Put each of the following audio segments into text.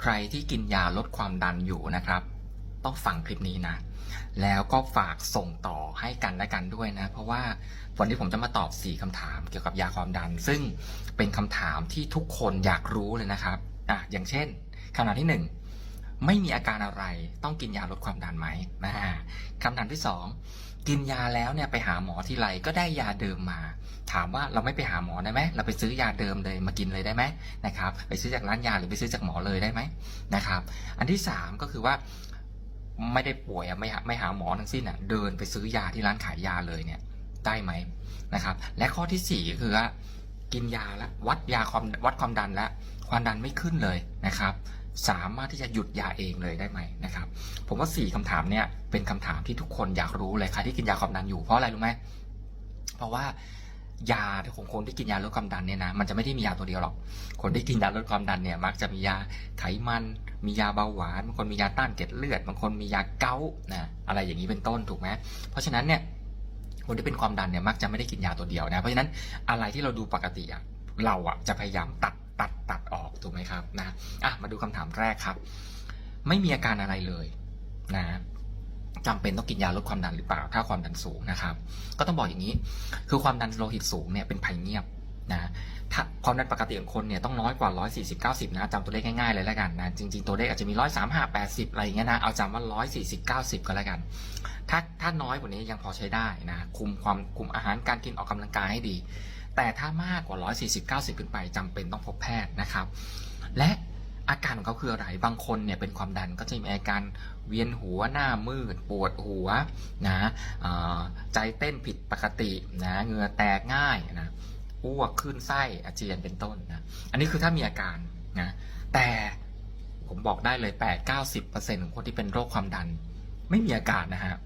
ใครที่กินยาลดความดันอยู่นะครับ ต้องฟังคลิปนี้นะ แล้วก็ฝากส่งต่อให้กันและกันด้วยนะ เพราะว่าวันนี้ผมจะมาตอบ 4คำถามเกี่ยวกับยาความดัน ซึ่งเป็นคำถามที่ทุกคนอยากรู้เลยนะครับอะอย่างเช่นคำถามที่ 1 ไม่มีอาการอะไรต้องกินยาลดความดันไหมนะคำถามที่ 2 กินยาแล้วเนี่ยไปหาหมอที่ไรก็ได้ยาเดิมมา ถามว่าเราไม่ไปหาหมอได้ไหมเราไปซื้อยาเดิมเลยมากินเลยได้ไหมนะครับไปซื้อจากร้านยาหรือไปซื้อจากหมอเลยได้ไหมนะครับอันที่สามก็คือว่าไม่ได้ป่วยอะไม่หาไม่หาหมอทั้งสิ้นอะเดินไปซื้อยาที่ร้านขายยาเลยเนี่ยได้ไหมนะครับและข้อที่สี่ก็คือว่ากินยาแล้ววัดยาความวัดความดันแล้วความดันไม่ขึ้นเลยนะครับ สามารถที่จะหยุดยาเองเลยได้ไหมนะครับ ผมว่าสี่คำถามเนี่ยเป็นคำถามที่ทุกคนอยากรู้เลยใครที่กินยาความดันอยู่เพราะอะไรรู้ไหมเพราะว่ายาของคนที่กินยาลดความดันเนี่ยนะมันจะไม่ได้มียาตัวเดียวหรอก คนที่กินยาลดความดันเนี่ยมักจะมียาไขมัน มียาเบาหวานบางคนมียาต้านเกล็ดเลือดบางคนมียาเกาต์นะอะไรอย่างนี้เป็นต้นถูกไหมเพราะฉะนั้นเนี่ยคนที่เป็นความดันเนี่ยมักจะไม่ได้กินยาตัวเดียวนะเพราะฉะนั้นอะไรที่เราดูปกติอะเราอะจะพยายามตัด ตัดตัดออกถูกไหมครับนะอะมาดูคำถามแรกครับ ไม่มีอาการอะไรเลยนะจำเป็นต้องกินยาลดความดันหรือเปล่า ถ้าความดันสูงนะครับ ก็ต้องบอกอย่างนี้ คือความดันโลหิตสูงเนี่ยเป็นภัยเงียบนะถ้าความดันปกติของคนเนี่ยต้องน้อยกว่า 140 90 นะจำตัวเลขง่ายๆเลยแล้วกันนะจริงๆตัวเลขอาจจะมี 135 80 อะไรอย่างเงี้ยนะเอาจำว่า 140 90 ก็แล้วกัน ถ้าถ้าน้อยกว่านี้ยังพอใช้ได้นะคุมความคุมอาหารการกินออกกำลังกายให้ดี แต่ถ้ามากกว่า 140 90 ขึ้นไปจำเป็นต้องพบแพทย์นะครับ และอาการของเขาคืออะไร บางคนเนี่ยเป็นความดันก็จะมีอาการเวียนหัวหน้ามืด ปวดหัวนะใจเต้นผิดปกตินะเหงื่อแตกง่ายนะอ้วกขึ้นไส้อาเจียนเป็นต้นนะอันนี้คือถ้ามีอาการนะแต่ผมบอกได้เลย 8-90%ของคนที่เป็นโรคความดัน ไม่มีอาการนะฮะ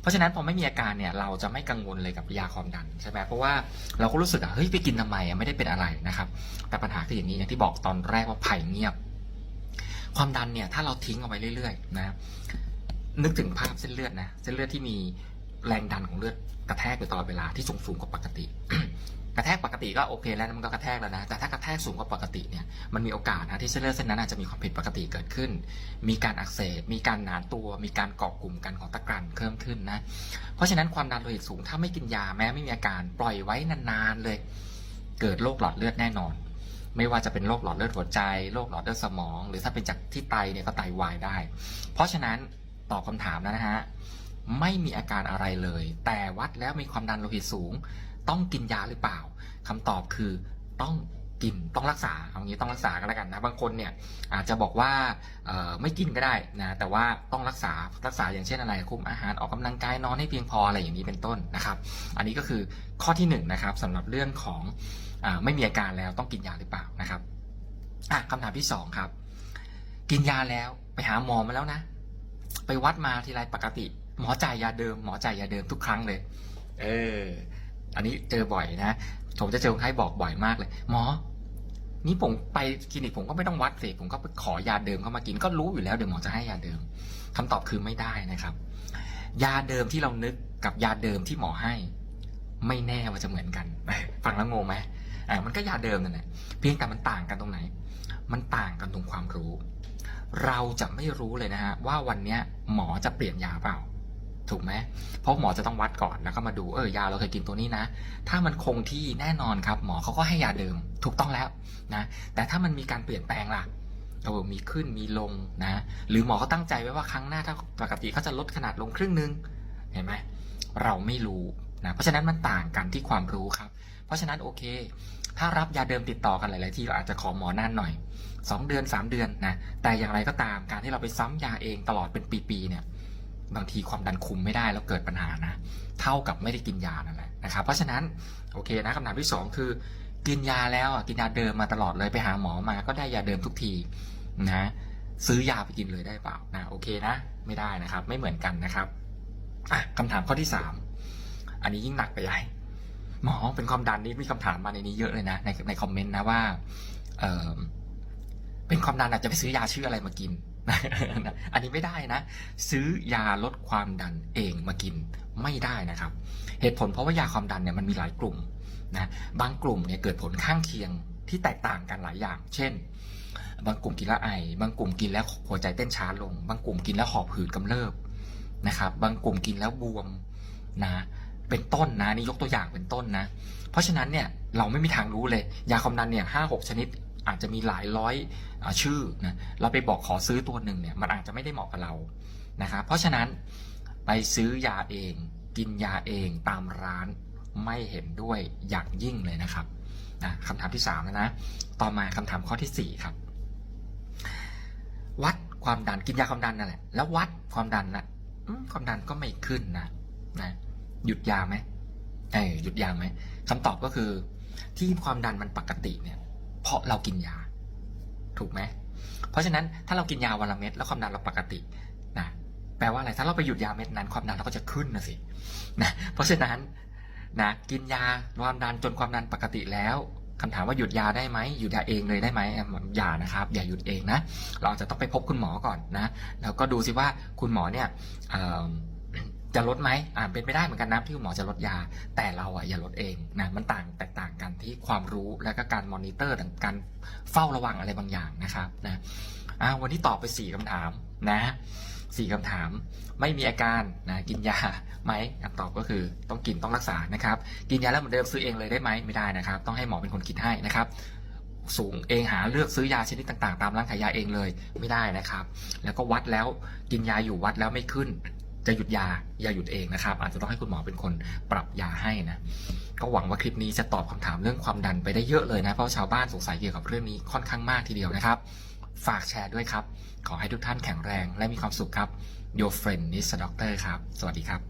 เพราะฉะนั้นพอไม่มีอาการเนี่ยเราจะไม่กังวลเลยกับยาความดันใช่ไหมเพราะว่าเราก็รู้สึกอะเฮ้ยไปกินทำไมอะไม่ได้เป็นอะไรนะครับ แต่ปัญหาคืออย่างนี้อย่างที่บอกตอนแรกว่าไผ่เงียบ ความดันเนี่ยถ้าเราทิ้งเอาไว้เรื่อยๆนะนึกถึงภาพเส้นเลือดนะเส้นเลือดที่มีแรงดันของเลือดกระแทกอยู่ตลอดเวลาที่สูงสูงกว่าปกติ กระแทกปกติก็โอเคแล้วมันก็กระแทกแล้วนะ แต่ถ้ากระแทกสูงกว่าปกติเนี่ยมันมีโอกาสนะที่เส้นเลือดเส้นนั้นอาจจะมีความผิดปกติเกิดขึ้น มีการอักเสบมีการหนาตัว มีการเกาะกลุ่มกันของตะกรันเพิ่มขึ้นนะเพราะฉะนั้นความดันโลหิตสูงถ้าไม่กินยาแม้ไม่มีอาการปล่อยไว้นานๆเลย เกิดโรคหลอดเลือดแน่นอน ไม่ว่าจะเป็นโรคหลอดเลือดหัวใจโรคหลอดเลือดสมอง หรือถ้าเป็นจากที่ไตเนี่ยก็ไตวายได้ เพราะฉะนั้นตอบคำถามนะฮะไม่มีอาการอะไรเลย แต่วัดแล้วมีความดันโลหิตสูง ต้องกินยาหรือเปล่าคำตอบคือต้องกินต้องรักษาเอางี้ต้องรักษากันแล้วกันนะบางคนเนี่ยอาจจะบอกว่าไม่กินก็ได้นะแต่ว่าต้องรักษารักษาอย่างเช่นอะไรคุมอาหารออกกำลังกายนอนให้เพียงพออะไรอย่างนี้เป็นต้นนะครับ อันนี้ก็คือข้อที่หนึ่งนะครับสำหรับเรื่องของอไม่มีอาการแล้วต้องกินยาหรือเปล่านะครับอะคำถามที่สองครับกินยาแล้วไปหาหมอมาแล้วนะ ไปวัดมาทีไรปกติ หมอจ่ายยาเดิม หมอจ่ายยาเดิมทุกครั้งเลย เออ อันนี้เจอบ่อยนะผมจะเจอคนไข้บอกบ่อยมากเลย หมอ นี่ผมไปคลินิกผมก็ไม่ต้องวัดสิผมก็ไปขอยาเดิมเข้ามากินก็รู้อยู่แล้วเดี๋ยวหมอจะให้ยาเดิมคำตอบคือไม่ได้นะครับ ยาเดิมที่เรานึกกับยาเดิมที่หมอให้ ไม่แน่ว่าจะเหมือนกัน ฟังแล้วงงไหมอ่ามันก็ยาเดิมนั่นแหละเพียงแต่มันต่างกันตรงไหน มันต่างกันตรงความรู้ เราจะไม่รู้เลยนะฮะว่าวันนี้หมอจะเปลี่ยนยาเปล่า ถูกไหมเพราะหมอจะต้องวัดก่อนแล้วก็มาดูเออยาเราเคยกินตัวนี้นะ ถ้ามันคงที่แน่นอนครับ หมอเขาก็ให้ยาเดิมถูกต้องแล้วนะแต่ถ้ามันมีการเปลี่ยนแปลงล่ะเออมีขึ้นมีลงนะหรือหมอเขาตั้งใจไว้ว่าครั้งหน้าถ้าปกติเขาจะลดขนาดลงครึ่งนึงเห็นไหมเราไม่รู้นะเพราะฉะนั้นมันต่างกันที่ความรู้ครับ เพราะฉะนั้นโอเค ถ้ารับยาเดิมติดต่อกันหลาย ๆ ที่เราอาจจะขอหมอนานหน่อย 2 เดือน 3 เดือนนะแต่อย่างไรก็ตามการที่เราไปซ้ำยาเองตลอดเป็นปี ๆ เนี่ย บางทีความดันคุมไม่ได้แล้วเกิดปัญหานะเท่ากับไม่ได้กินยานั่นแหละนะครับ เพราะฉะนั้นโอเคนะคำถามที่ 2 คือ กินยาแล้วอะกินยาเดิมมาตลอดเลยไปหาหมอมาก็ได้ยาเดิมทุกทีนะซื้อยาไปกินเลยได้เปล่านะโอเคนะไม่ได้นะครับ ไม่เหมือนกันนะครับอะคำถามข้อที่ 3 อันนี้ยิ่งหนักไปใหญ่หมอเป็นความดันนี่มีคำถามมาในนี้เยอะเลยนะในในคอมเมนต์นะว่าเออเป็นความดันอาจจะไปซื้อยาชื่ออะไรมากิน อันนี้ไม่ได้นะ ซื้อยาลดความดันเองมากินไม่ได้นะครับ เหตุผลเพราะว่ายาความดันเนี่ยมันมีหลายกลุ่มนะบางกลุ่มเนี่ยเกิดผลข้างเคียงที่แตกต่างกันหลายอย่าง เช่น บางกลุ่มกินแล้วไอ บางกลุ่มกินแล้วหัวใจเต้นช้าลง บางกลุ่มกินแล้วหอบหืดกำเริบนะครับ บางกลุ่มกินแล้วบวมนะเป็นต้นนะนี่ยกตัวอย่างเป็นต้นนะ เพราะฉะนั้นเนี่ยเราไม่มีทางรู้เลย ยาความดันเนี่ยห้าหกชนิด อาจจะมีหลายร้อยอชื่อนะเราไปบอกขอซื้อตัวหนึ่งเนี่ยมันอาจจะไม่ได้เหมาะกับเรานะครับเพราะฉะนั้นไปซื้อยาเอง กินยาเองตามร้านไม่เห็นด้วยอย่างยิ่งเลยนะครับนะคำถามที่สามแล้วนะต่อมาคำถามข้อที่สี่ครับ วัดความดันกินยาความดันนั่นแหละแล้ววัดความดันนะความดันก็ไม่ขึ้นนะนะหยุดยาไหมเออหยุดยาไหมคำตอบก็คือที่ความดันมันปกติเนี่ย ราะเรากินยา ถูกไหมเพราะฉะนั้นถ้าเรากินยาวันละเม็ดแล้วความดันเราปกตินะแปลว่าอะไรถ้าเราไปหยุดยาเม็ดนั้นความดันเราก็จะขึ้นนะสินะเพราะฉะนั้นนะกินยาความดันจนความดันปกติแล้วคำถามว่าหยุดยาได้ไหมหยุดยาเองเลยได้ไหมอย่านะครับ อย่าหยุดเองนะ เราจะต้องไปพบคุณหมอก่อนนะ แล้วก็ดูซิว่าคุณหมอเนี่ยอ จะลดไหมอ่าเป็นไปได้เหมือนกันนะที่คุณหมอจะลดยา แต่เราอะอย่าลดเองนะมันต่างแตกต่างกันที่ความรู้และก็การมอนิเตอร์การเฝ้าระวังอะไรบางอย่างนะครับนะอ่าวันนี้ตอบไปสี่คำถามนะสี่คำถามไม่มีอาการนะกินยาไหมคำตอบก็คือต้องกินต้องรักษานะครับ กินยาแล้วเหมือนเดิมซื้อเองเลยได้ไหมไม่ได้นะครับ ต้องให้หมอเป็นคนคิดให้นะครับ สูงเองหาเลือกซื้อยาชนิดต่างๆ ตามร้านขายยาเองเลยไม่ได้นะครับ แล้วก็วัดแล้วกินยาอยู่วัดแล้วไม่ขึ้น จะหยุดยาอย่าหยุดเองนะครับ อาจจะต้องให้คุณหมอเป็นคนปรับยาให้นะก็หวังว่าคลิปนี้จะตอบคำถามเรื่องความดันไปได้เยอะเลยนะเพราะชาวบ้านสงสัยเกี่ยวกับเรื่องนี้ค่อนข้างมากทีเดียวนะครับ ฝากแชร์ด้วยครับ ขอให้ทุกท่านแข็งแรงและมีความสุขครับ Your friend is a doctor ครับ สวัสดีครับ